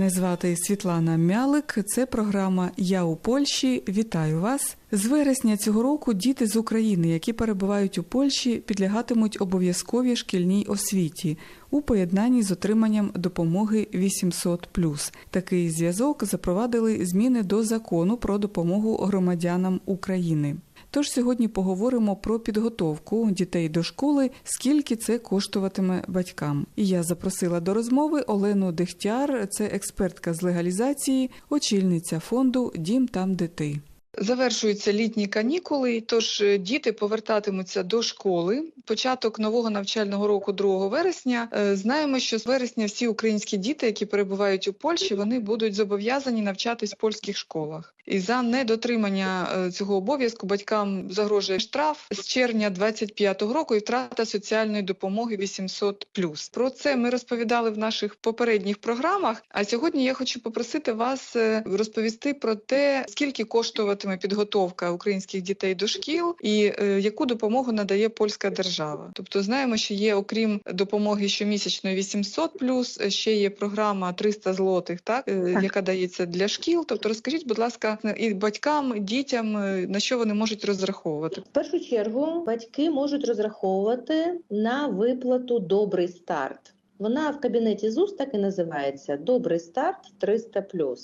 Мене звати Світлана Мялик. Це програма Я у Польщі. Вітаю вас. З вересня цього року діти з України, які перебувають у Польщі, підлягатимуть обов'язковій шкільній освіті у поєднанні з отриманням допомоги 800+. Такий зв'язок запровадили зміни до закону про допомогу громадянам України. Тож сьогодні поговоримо про підготовку дітей до школи, скільки це коштуватиме батькам. І я запросила до розмови Олену Дегтяр, це експертка з легалізації, очільниця фонду Дім там де ти. Завершуються літні канікули, тож е, діти повертатимуться до школи. Початок нового навчального року 2 вересня. Е, Знаємо, що з вересня всі українські діти, які перебувають у Польщі, вони будуть зобов'язані навчатись в польських школах. І за недотримання е, цього обов'язку батькам загрожує штраф з червня 25-го року і втрата соціальної допомоги 800+. Про це ми розповідали в наших попередніх програмах. А сьогодні я хочу попросити вас е, розповісти про те, скільки коштуватиме підготовка українських дітей до шкіл і е, яку допомогу надає польська держава. Тобто знаємо, що є окрім допомоги щомісячної 800+, ще є програма 300 злотих, так, Так. яка дається для шкіл. Тобто розкажіть, будь ласка, і батькам, і дітям е, на що вони можуть розраховувати. В першу чергу батьки можуть розраховувати на виплату Добрий старт. Вона в кабінеті ЗУС так і називається Добрий старт 300+.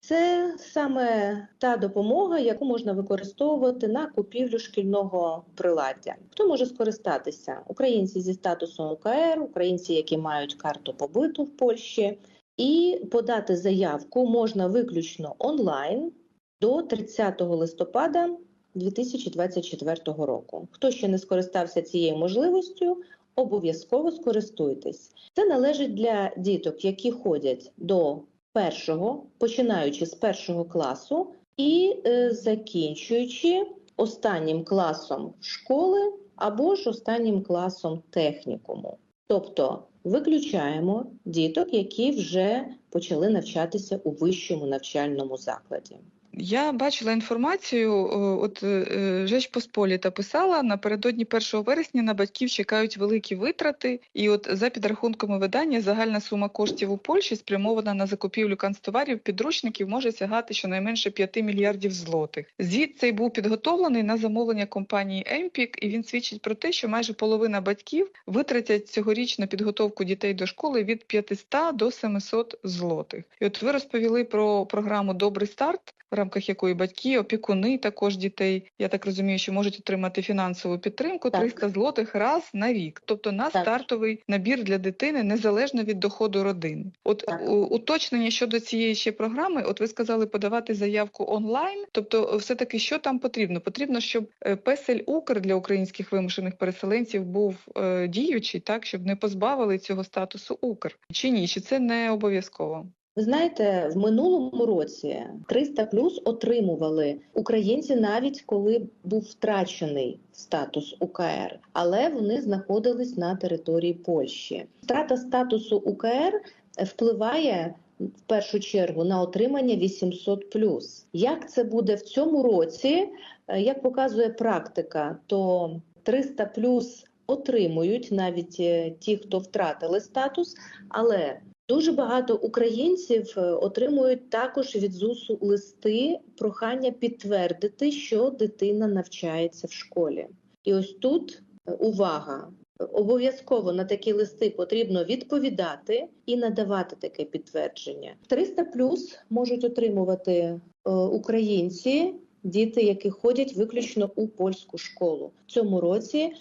Це саме та допомога, яку можна використовувати на купівлю шкільного приладдя. Хто може скористатися? Українці зі статусом УКР, українці, які мають карту побиту в Польщі, і подати заявку можна виключно онлайн до 30 листопада 2024 року. Хто ще не скористався цією можливістю, обов'язково скористуйтесь. Це належить для діток, які ходять до першого, починаючи з першого класу і е, закінчуючи останнім класом школи або ж останнім класом технікуму. Тобто виключаємо діток, які вже почали навчатися у вищому навчальному закладі. Я бачила інформацію, от е, Жеч Посполіта писала, напередодні 1 вересня на батьків чекають великі витрати, і от за підрахунками видання загальна сума коштів у Польщі спрямована на закупівлю канцтоварів, підручників може сягати щонайменше 5 мільярдів злотих. Звіт цей був підготовлений на замовлення компанії Емпік, і він свідчить про те, що майже половина батьків витратять цьогоріч на підготовку дітей до школи від 500 до 700 злотих. І от ви розповіли про програму Добрий старт рамках якої батьки, опікуни також дітей, я так розумію, що можуть отримати фінансову підтримку Так. 300 злотих раз на рік, тобто на Так. стартовий набір для дитини незалежно від доходу родини. От Так. уточнення щодо цієї ще програми, от ви сказали подавати заявку онлайн. Тобто, все таки, що там потрібно? Потрібно, щоб е, песель Укр для українських вимушених переселенців був е, діючий, так щоб не позбавили цього статусу Укр. Чи ні? Чи це не обов'язково? Ви знаєте, в минулому році 300 плюс отримували українці навіть коли був втрачений статус УКР, але вони знаходились на території Польщі. Втрата статусу УКР впливає в першу чергу на отримання 800 плюс. Як це буде в цьому році? Е, Як показує практика, то 300 плюс отримують навіть е, ті, хто втратили статус, але Дуже багато українців е, отримують також від ЗУСу листи прохання підтвердити, що дитина навчається в школі. І ось тут е, увага. Обов'язково на такі листи потрібно відповідати і надавати таке підтвердження. 300 плюс можуть отримувати е, українці, діти, які ходять виключно у польську школу. В цьому році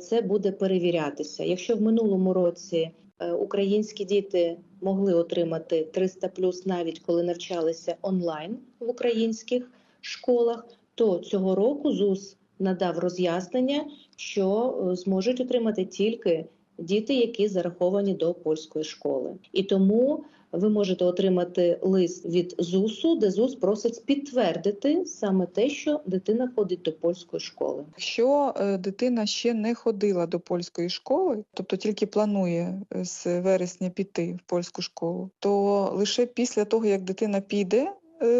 це буде перевірятися. Якщо в минулому році українські діти могли отримати 300 плюс навіть коли навчалися онлайн в українських школах, то цього року ЗУС надав роз'яснення, що е, зможуть отримати тільки діти, які зараховані до польської школи. І тому ви можете отримати лист від ЗУСу, де ЗУС просить підтвердити саме те, що дитина ходить до польської школи. Якщо е, дитина ще не ходила до польської школи, тобто тільки планує е, з вересня піти в польську школу, то лише після того, як дитина піде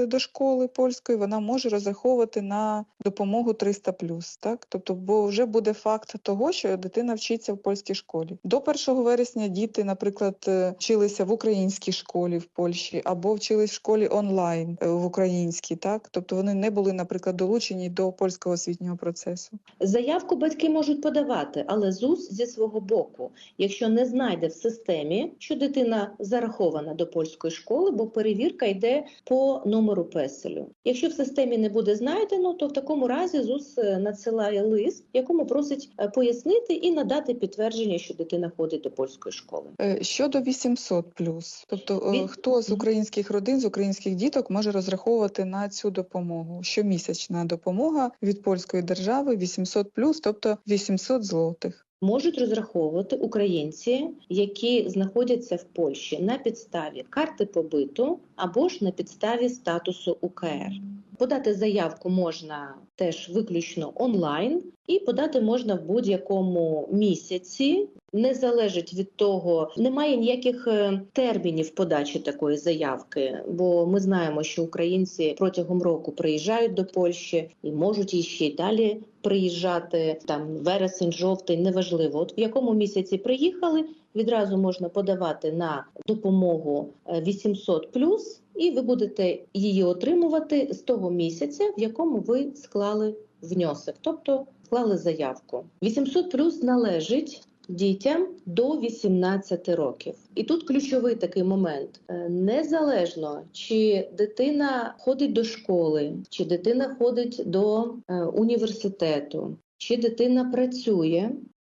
до школи польської, вона може розраховувати на допомогу 300+, так? Тобто, бо вже буде факт того, що дитина вчиться в польській школі. До 1 вересня діти, наприклад, е, вчилися в українській школі в Польщі або вчились в школі онлайн е, в українській, так? Тобто вони не були, наприклад, долучені до польського освітнього процесу. Заявку батьки можуть подавати, але ЗУС зі свого боку, якщо не знайде в системі, що дитина зарахована до польської школи, бо перевірка йде по номеру песелю. Якщо в системі не буде знайдено, то в такому разі ЗУС е, надсилає лист, якому просить е, пояснити і надати підтвердження, що дитина ходить до польської школи. Е, Щодо 800 тобто е, Від- хто з українських родин, з українських діток може розраховувати на цю допомогу? Щомісячна допомога від польської держави 800 тобто 800 злотих. Можуть розраховувати українці, які знаходяться в Польщі на підставі карти побиту або ж на підставі статусу УКР. Подати заявку можна теж виключно онлайн, і подати можна в будь-якому місяці. Не залежить від того, немає ніяких е, термінів подачі такої заявки, бо ми знаємо, що українці протягом року приїжджають до Польщі і можуть іще й далі приїжджати там вересень, жовтень, неважливо. От в якому місяці приїхали, відразу можна подавати на допомогу е, 800 і ви будете її отримувати з того місяця, в якому ви склали внесок, тобто склали заявку. 800 плюс належить дітям до 18 років. І тут ключовий такий момент: Е, незалежно чи дитина ходить до школи, чи дитина ходить до е, університету, чи дитина працює,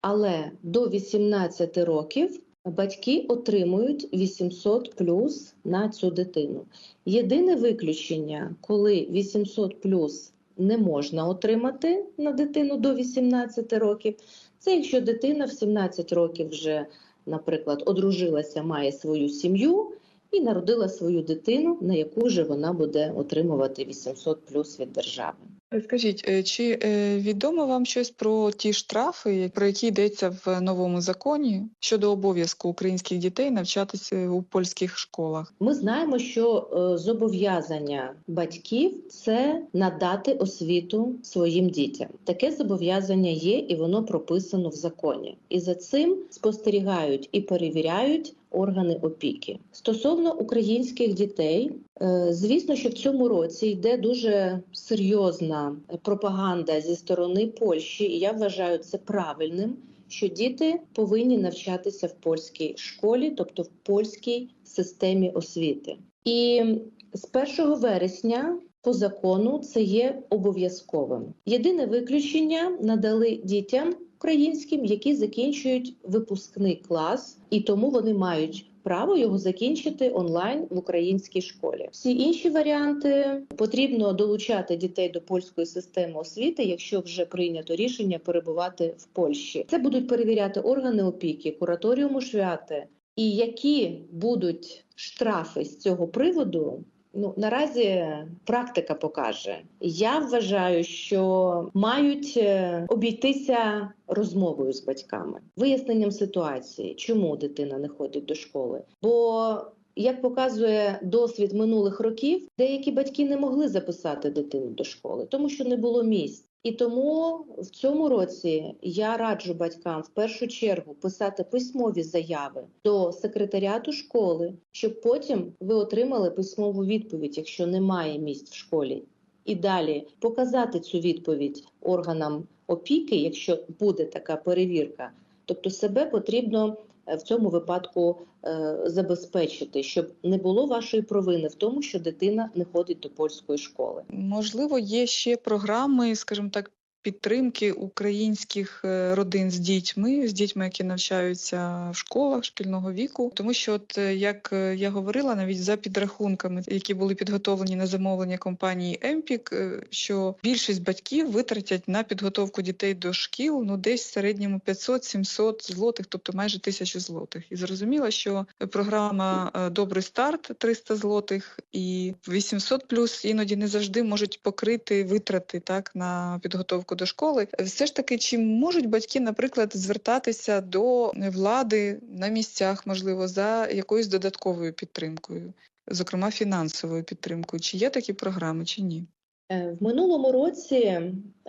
але до 18 років батьки отримують 800 плюс на цю дитину. Єдине виключення, коли 800 плюс не можна отримати на дитину до 18 років, це якщо дитина в 17 років вже, наприклад, одружилася, має свою сім'ю і народила свою дитину, на яку вже вона буде отримувати 800 плюс від держави. Е, Скажіть, е, чи е, відомо вам щось про ті штрафи, про які йдеться в новому законі щодо обов'язку українських дітей навчатися у польських школах? Ми знаємо, що зобов'язання батьків це надати освіту своїм дітям. Таке зобов'язання є, і воно прописано в законі. І за цим спостерігають і перевіряють органи опіки. Стосовно українських дітей, е, звісно, що в цьому році йде дуже серйозна пропаганда зі сторони Польщі, і я вважаю це правильним. Що діти повинні навчатися в польській школі, тобто в польській системі освіти. І з 1 вересня по закону це є обов'язковим. Єдине виключення надали дітям українським, які закінчують випускний клас, і тому вони мають право його закінчити онлайн в українській школі. Всі інші варіанти потрібно долучати дітей до польської системи освіти, якщо вже прийнято рішення перебувати в Польщі. Це будуть перевіряти органи опіки, кураторіум швяти. І які будуть штрафи з цього приводу, Ну наразі практика покаже. Я вважаю, що мають е, обійтися розмовою з батьками, виясненням ситуації, чому дитина не ходить до школи. Бо як показує досвід минулих років, деякі батьки не могли записати дитину до школи, тому що не було місць. І тому в цьому році я раджу батькам в першу чергу писати письмові заяви до секретаріату школи, щоб потім ви отримали письмову відповідь, якщо немає місць в школі, і далі показати цю відповідь органам опіки, якщо буде така перевірка. Тобто себе потрібно в цьому випадку е, забезпечити, щоб не було вашої провини в тому, що дитина не ходить до польської школи. Можливо, є ще програми, скажімо так, підтримки українських е, родин з дітьми, з дітьми, які навчаються в школах шкільного віку. Тому що, от е, як е, я говорила, навіть за підрахунками, які були підготовлені на замовлення компанії Емпік, що більшість батьків витратять на підготовку дітей до шкіл ну десь в середньому 500-700 злотих, тобто майже тисячу злотих. І зрозуміло, що програма Добрий старт 300 злотих і 800 плюс іноді не завжди можуть покрити витрати так на підготовку до школи. Все ж таки, чи можуть батьки, наприклад, звертатися до влади на місцях, можливо, за якоюсь додатковою підтримкою? зокрема фінансовою підтримкою. Чи є такі програми, чи ні? Е, В минулому році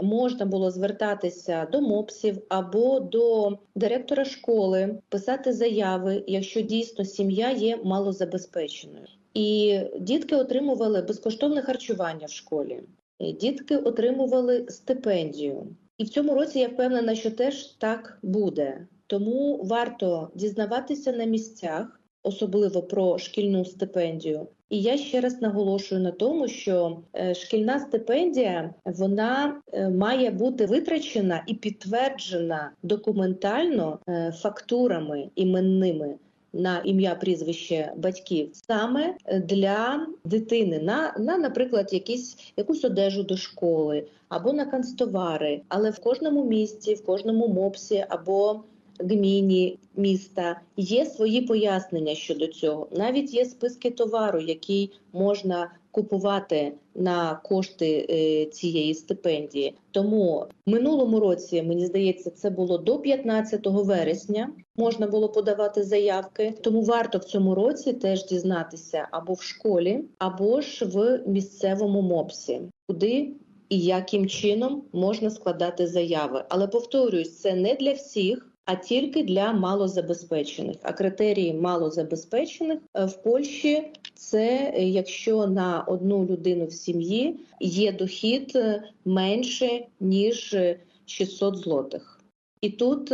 можна було звертатися до МОПСів або до директора школи, писати заяви, якщо дійсно сім'я є малозабезпеченою. І дітки отримували безкоштовне харчування в школі. І Дітки отримували стипендію. І в цьому році я впевнена, що теж так буде. Тому варто дізнаватися на місцях, особливо про шкільну стипендію. І я ще раз наголошую на тому, що е, шкільна стипендія вона е, має бути витрачена і підтверджена документально е, фактурами іменними на ім'я прізвище батьків саме для дитини на, на наприклад, якісь якусь одежу до школи або на канцтовари, але в кожному місті, в кожному мопсі або гміні міста є свої пояснення щодо цього. Навіть є списки товару, який можна купувати на кошти е, цієї стипендії. Тому минулому році мені здається, це було до 15 вересня. Можна було подавати заявки. Тому варто в цьому році теж дізнатися або в школі, або ж в місцевому мопсі, куди і яким чином можна складати заяви. Але повторюсь, це не для всіх. А тільки для малозабезпечених. А критерії малозабезпечених е, в Польщі це е, якщо на одну людину в сім'ї є дохід е, менше ніж е, 600 злотих. І тут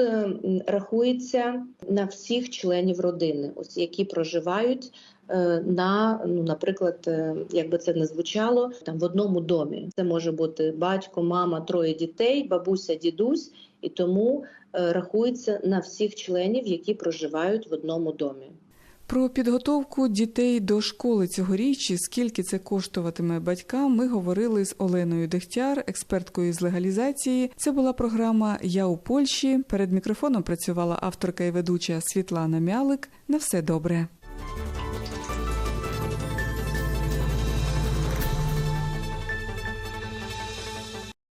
рахується на всіх членів родини, ось які проживають на, ну, наприклад, як би це не звучало, там в одному домі. Це може бути батько, мама, троє дітей, бабуся, дідусь, і тому е, рахується на всіх членів, які проживають в одному домі. Про підготовку дітей до школи цьогоріч і скільки це коштуватиме батькам, ми говорили з Оленою Дегтяр, експерткою з легалізації. Це була програма Я у Польщі. Перед мікрофоном працювала авторка і ведуча Світлана Мялик. На все добре.